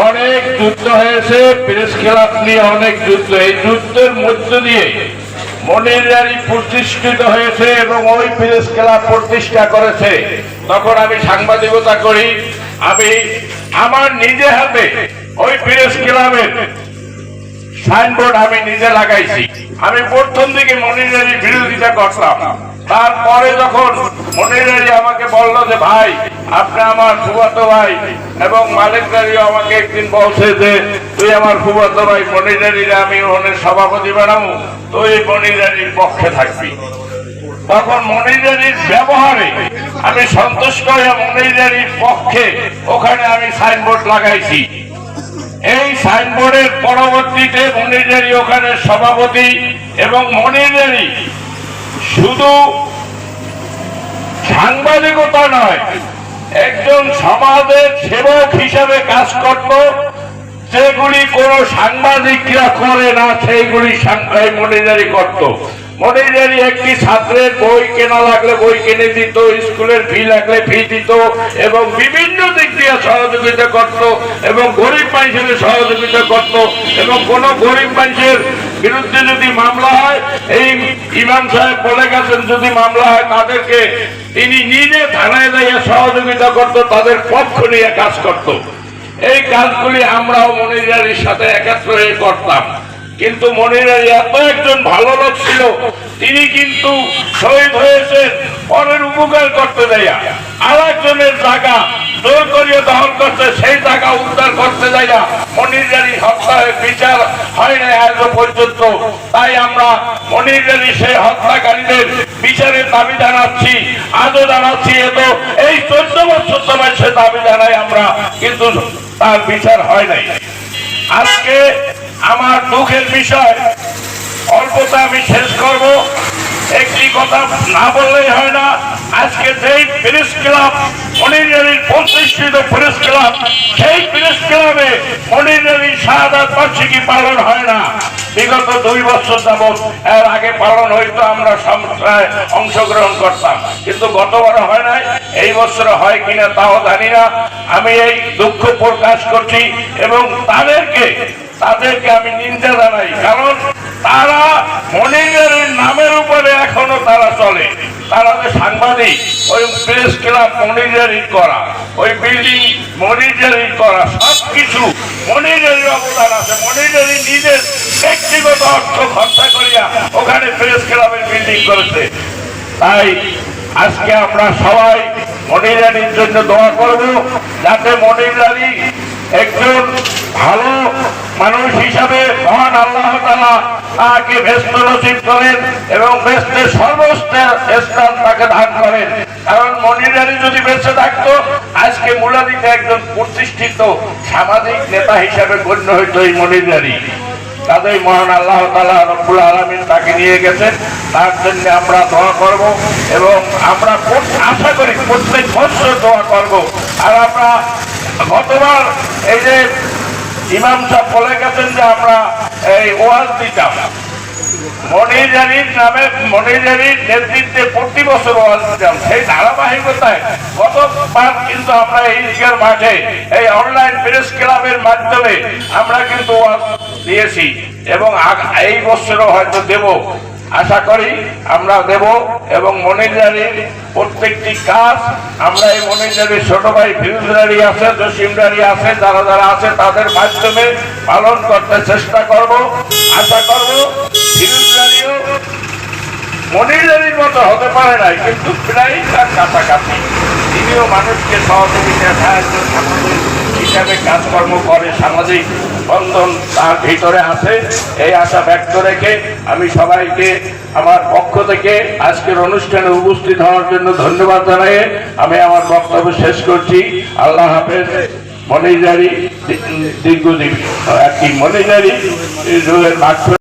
অনেক যুদ্ধ হয়েছে, প্রেস খেলাপ নিয়ে অনেক যুদ্ধ। এই যুদ্ধের মধ্য দিয়ে মনিরারি প্রতিষ্ঠিত হয়েছে এবং ওই প্রেস ক্লাব প্রতিষ্ঠা করেছে। তখন আমি সাংবাদিকতা করি, আমি আমার নিজে হাতে ওই প্রেস ক্লাবের সাইনবোর্ড আমি নিজে লাগাইছি। আমি প্রথম দিকে মনিরারির বিরোধিতা করতাম। তারপরে যখন মনিরারি আমাকে বলল যে, ভাই আপনি আমার ফুবাতো ভাই এবং মালিক মালিকদারিও আমাকে একদিন বলছে যে, তুই আমার ফুবাতো ভাই মনিরারির আমি ওনের সভাপতি বানাবো। তুই মনিরারির পক্ষে থাকবি। তখন মনিরারির ব্যবহারে আমি সন্তুষ্ট হয়ে মনিরারির পক্ষে ওখানে আমি সাইনবোর্ড লাগাইছি। এই সাইনবোর্ডের পরবর্তীতে মনিরারি ওখানে সভাপতি এবং মনিরারি শুধু সাংবাদিকতা নয় একজন সমাজের সেবক হিসাবে কাজ করত, যেগুলি কোন সাংবাদিকরা করে না, সেইগুলি মনিরারি করত। মনিরারি একটি ছাত্রের বই কেনা লাগলে বই কিনে দিত, স্কুলের ফি লাগলে ফি দিত, এবং বিভিন্ন দিক দিয়ে সহযোগিতা করত, এবং গরিব মানুষের সহযোগিতা করত, এবং কোন গরিব মানুষের বিরুদ্ধে যদি মামলা হয়, এই ইমাম সাহেব বলে গেছেন, যদি মামলা হয় তাদেরকে তিনি নিজে থানায় যাইয়া সহযোগিতা করত, তাদের পক্ষ নিয়ে কাজ করত। এই কাজগুলি আমরাও মনিজারির সাথে একাত্র হয়ে করতাম। কিন্তু মনিরারি এত একজন ভালো লোক ছিল। তিনি কিন্তু শহীদ হয়েছেন, পরের উপকার করতে যাইয়া আর একজনের জায়গা জোর করিয়ে দখল করতে, সেই জায়গা উদ্ধার করতে যাইয়া মনিরারি হত্যার বিচার হয় না আজ পর্যন্ত। তাই আমরা মনিরারি সেই হত্যাকারীদের বিচারের দাবি জানাচ্ছি, আজও জানাচ্ছি। এ তো এই চোদ্দ বছর সময় সে দাবি জানাই আমরা, কিন্তু তার বিচার হয় নাই। আজকে আমার দুঃখের বিষয়, অল্পতা আমি শেষ করব। একটি কথা না বললেই হয় না, আজকে যেই প্রেস ক্লাব মনিরারির প্রতিষ্ঠিত প্রেস ক্লাব, সেই প্রেস ক্লাবে মনিরারির শাহাদাত বার্ষিকী পালন হয় না। বিগত দুই বছর যাবৎ এর আগে পালন হইতো, আমরা সংস্থায় অংশগ্রহণ করতাম। কিন্তু গতবার হয় নাই, এই বছর হয় কিনা তাও জানি না। আমি এই দুঃখ প্রকাশ করছি এবং তাদেরকে তাদেরকে আমি নিন্দা জানাই। কারণ তারা মনিরের নামের উপরে এখনও তারা চলে। তারা যে সাংবাদিক, ওই প্রেস ক্লাব মনিজারি করা, ওই বিল্ডিং মনিজারি করা সব কিছু মনিজারির অবদান আছে। মনিজারি নিজের ব্যক্তিগত অর্থ খরচা করিয়া ওখানে প্রেস ক্লাবের বিল্ডিং করেছে। তাই আজকে আমরা সবাই মনিরানির জন্য দোয়া করব, যাতে মনিরানি একজন ভালো মানুষ হিসাবে মহান আল্লাহ তালা তাকে ব্যস্ত নসিব করেন এবং ব্যস্তের সর্বস্ত স্থান তাকে দান করেন। কারণ মনিরানি যদি বেঁচে থাকতো, আজকে মুলাদিতে একজন প্রতিষ্ঠিত সামাজিক নেতা হিসাবে গণ্য হইত এই মনিরানি। তাদের মহান আল্লাহ তালা রব্বুল আলমিন তাকে নিয়ে গেছেন। তার জন্য আমরা দোয়া করব এবং আমরা আশা করি প্রত্যেক বছর দোয়া করব। আর আমরা গতবার এই যে ইমাম সাহেব বলে গেছেন যে আমরা এই ওয়াজ দিতাম। মনিজারির নামে মনিজারির নেতৃত্বে প্রতি বছর ওয়াজ দিতাম। সেই ধারাবাহিকতায় গতবার কিন্তু আমরা এই ঈদগার মাঠে, এই অনলাইন প্রেস ক্লাবের মাধ্যমে আমরা কিন্তু ওয়াজ দিয়েছি। এবং এই বছরও হয়তো দেব। আশা করি আমরা দেব এবং মনিজারির প্রত্যেকটি কাজ আমরা এই মনিজারির ছোট ভাই ফিরুজদারি আছে জসিমদারি আছে, যারা যারা আছে তাদের মাধ্যমে পালন করতে চেষ্টা করব। আশা করব ফিরুজদারিও মনিজারির মতো হতে পারে নাই, কিন্তু প্রায় তার কাছাকাছি। তিনিও মানুষকে সহযোগিতা, সাহায্য সামাজিক হিসাবে কাজকর্ম করে সামাজিক বন্ধন তার ভিতরে আছে। এই আশা ব্যক্ত রেখে আমি সবাইকে, আমার পক্ষ থেকে আজকের অনুষ্ঠানে উপস্থিত হওয়ার জন্য ধন্যবাদ জানাই আমি আমার বক্তব্য শেষ করছি। আল্লাহ হাফেজ মনিজারি, দীর্ঘদিন আর কি মনিজারি মাঠ